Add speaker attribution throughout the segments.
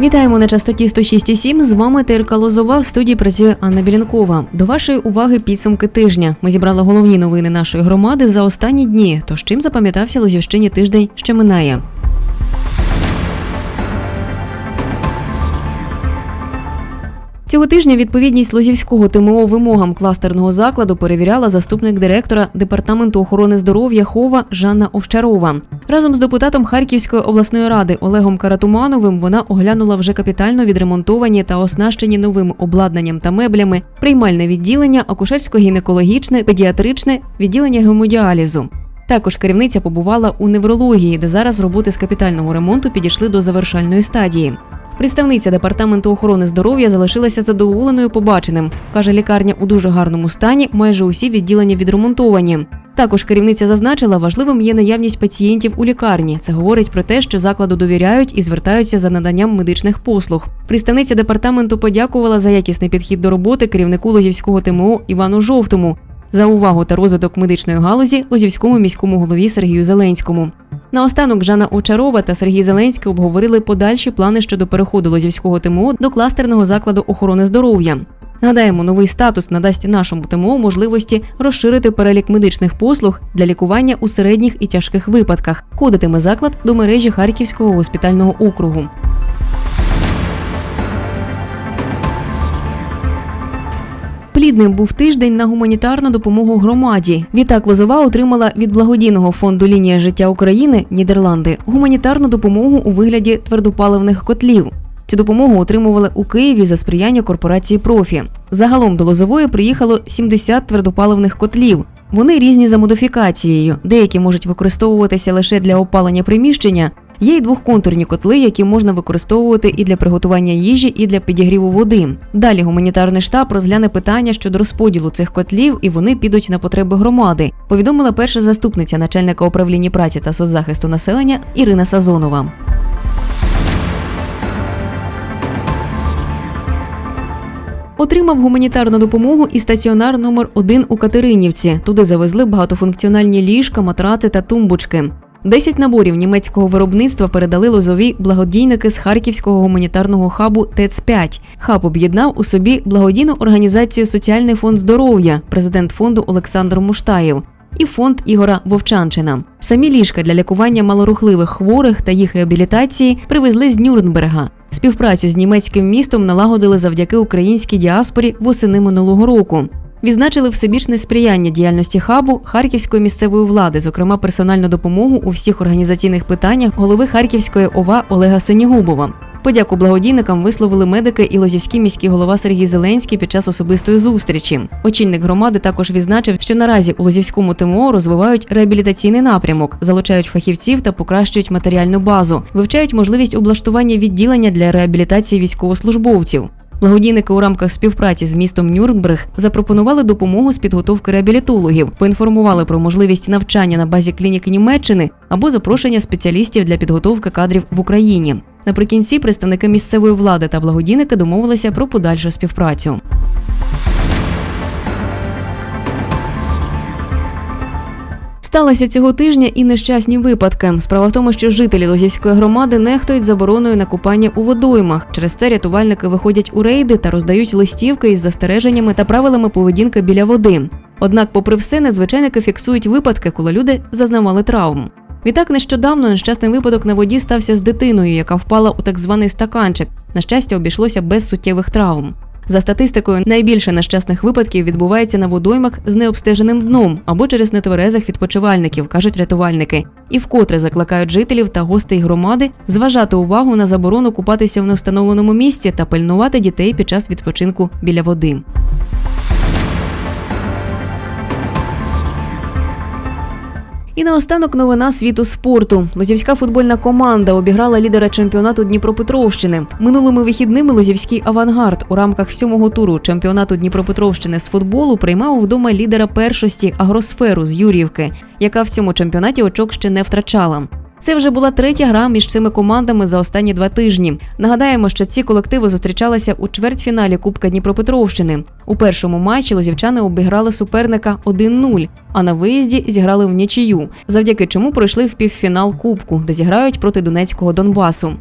Speaker 1: Вітаємо на частоті 106,7. З вами ТРК Лозова. В студії працює Анна Білянкова. До вашої уваги підсумки тижня. Ми зібрали головні новини нашої громади за останні дні. Тож чим запам'ятався Лозівщині тиждень, що минає. Цього тижня відповідність Лозівського ТМО вимогам кластерного закладу перевіряла заступник директора департаменту охорони здоров'я Хова Жанна Овчарова. Разом з депутатом Харківської обласної ради Олегом Каратумановим вона оглянула вже капітально відремонтовані та оснащені новим обладнанням та меблями приймальне відділення, акушерсько-гінекологічне, педіатричне відділення гемодіалізу. Також керівниця побувала у неврології, де зараз роботи з капітального ремонту підійшли до завершальної стадії. Представниця департаменту охорони здоров'я залишилася задоволеною побаченим. каже, лікарня у дуже гарному стані, майже усі відділення відремонтовані. Також керівниця зазначила, важливим є наявність пацієнтів у лікарні. Це говорить про те, що закладу довіряють і звертаються за наданням медичних послуг. Представниця департаменту подякувала за якісний підхід до роботи керівнику Лозівського ТМО Івану Жовтому. За увагу та розвиток медичної галузі Лозівському міському голові Сергію Зеленському. Наостанок Жанна Очарова та Сергій Зеленський обговорили подальші плани щодо переходу Лозівського ТМО до кластерного закладу охорони здоров'я. Нагадаємо, новий статус надасть нашому ТМО можливості розширити перелік медичних послуг для лікування у середніх і тяжких випадках. Входитиме заклад до мережі Харківського госпітального округу. Плідним був тиждень на гуманітарну допомогу громаді. Відтак Лозова отримала від благодійного фонду Лінія життя України Нідерланди гуманітарну допомогу у вигляді твердопаливних котлів. Цю допомогу отримували у Києві за сприяння корпорації Профі. Загалом до Лозової приїхало 70 твердопаливних котлів. Вони різні за модифікацією. Деякі можуть використовуватися лише для опалення приміщення. Є й двохконтурні котли, які можна використовувати і для приготування їжі, і для підігріву води. Далі гуманітарний штаб розгляне питання щодо розподілу цих котлів, і вони підуть на потреби громади. Повідомила перша заступниця начальника управління праці та соцзахисту населення Ірина Сазонова. Отримав гуманітарну допомогу і стаціонар номер 1 у Катеринівці. Туди завезли багатофункціональні ліжка, матраци та тумбочки. Десять наборів німецького виробництва передали лозові благодійники з харківського гуманітарного хабу ТЕЦ-5. Хаб об'єднав у собі благодійну організацію Соціальний фонд здоров'я, президент фонду Олександр Муштаєв. І фонд Ігора Вовчанчина. Самі ліжка для лікування малорухливих хворих та їх реабілітації привезли з Нюрнберга. Співпрацю з німецьким містом налагодили завдяки українській діаспорі восени минулого року. Відзначили всебічне сприяння діяльності хабу харківської місцевої влади, зокрема персональну допомогу у всіх організаційних питаннях голови Харківської ОВА Олега Синігубова. Подяку благодійникам висловили медики і Лозівський міський голова Сергій Зеленський під час особистої зустрічі. Очільник громади також відзначив, що наразі у Лозівському ТМО розвивають реабілітаційний напрямок, залучають фахівців та покращують матеріальну базу, вивчають можливість облаштування відділення для реабілітації військовослужбовців. Благодійники у рамках співпраці з містом Нюрнберг запропонували допомогу з підготовки реабілітологів, поінформували про можливість навчання на базі клініки Німеччини або запрошення спеціалістів для підготовки кадрів в Україні. Наприкінці представники місцевої влади та благодійники домовилися про подальшу співпрацю. Сталося цього тижня і нещасні випадки. Справа в тому, що жителі Лозівської громади нехтують забороною на купання у водоймах. Через це рятувальники виходять у рейди та роздають листівки із застереженнями та правилами поведінки біля води. Однак, попри все, незвичайники фіксують випадки, коли люди зазнавали травм. Відтак нещодавно нещасний випадок на воді стався з дитиною, яка впала у так званий стаканчик. На щастя, обійшлося без суттєвих травм. За статистикою, найбільше нещасних випадків відбувається на водоймах з необстеженим дном або через нетверезих відпочивальників, кажуть рятувальники, і вкотре закликають жителів та гостей громади зважати увагу на заборону купатися в невстановленому місці та пильнувати дітей під час відпочинку біля води. І наостанок новина світу спорту. Лозівська футбольна команда обіграла лідера чемпіонату Дніпропетровщини. Минулими вихідними Лозівський авангард у рамках сьомого туру чемпіонату Дніпропетровщини з футболу приймав вдома лідера першості агросферу з Юрівки, яка в цьому чемпіонаті очок ще не втрачала. Це вже була третя гра між цими командами за останні два тижні. Нагадаємо, що ці колективи зустрічалися у чвертьфіналі Кубка Дніпропетровщини. У першому матчі лозівчани обіграли суперника 1-0, а на виїзді зіграли в нічию, завдяки чому пройшли в півфінал Кубку, де зіграють проти Донецького Донбасу.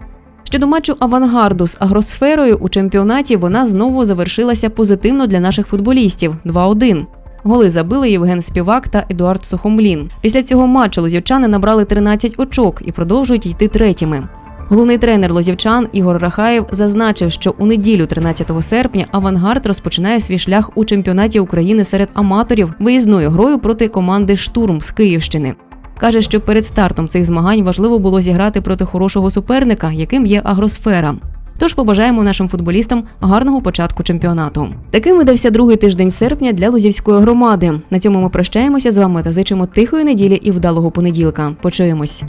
Speaker 1: Щодо матчу авангарду з агросферою у чемпіонаті вона знову завершилася позитивно для наших футболістів 2-1. Голи забили Євген Співак та Едуард Сухомлін. Після цього матчу лозівчани набрали 13 очок і продовжують йти третіми. Головний тренер лозівчан Ігор Рахаєв зазначив, що у неділю, 13 серпня, авангард розпочинає свій шлях у чемпіонаті України серед аматорів виїзною грою проти команди Штурм з Київщини. Каже, що перед стартом цих змагань важливо було зіграти проти хорошого суперника, яким є агросфера. Тож побажаємо нашим футболістам гарного початку чемпіонату. Таким видався другий тиждень серпня для Лузівської громади. На цьому ми прощаємося з вами та зичимо тихої неділі і вдалого понеділка. Почуємось.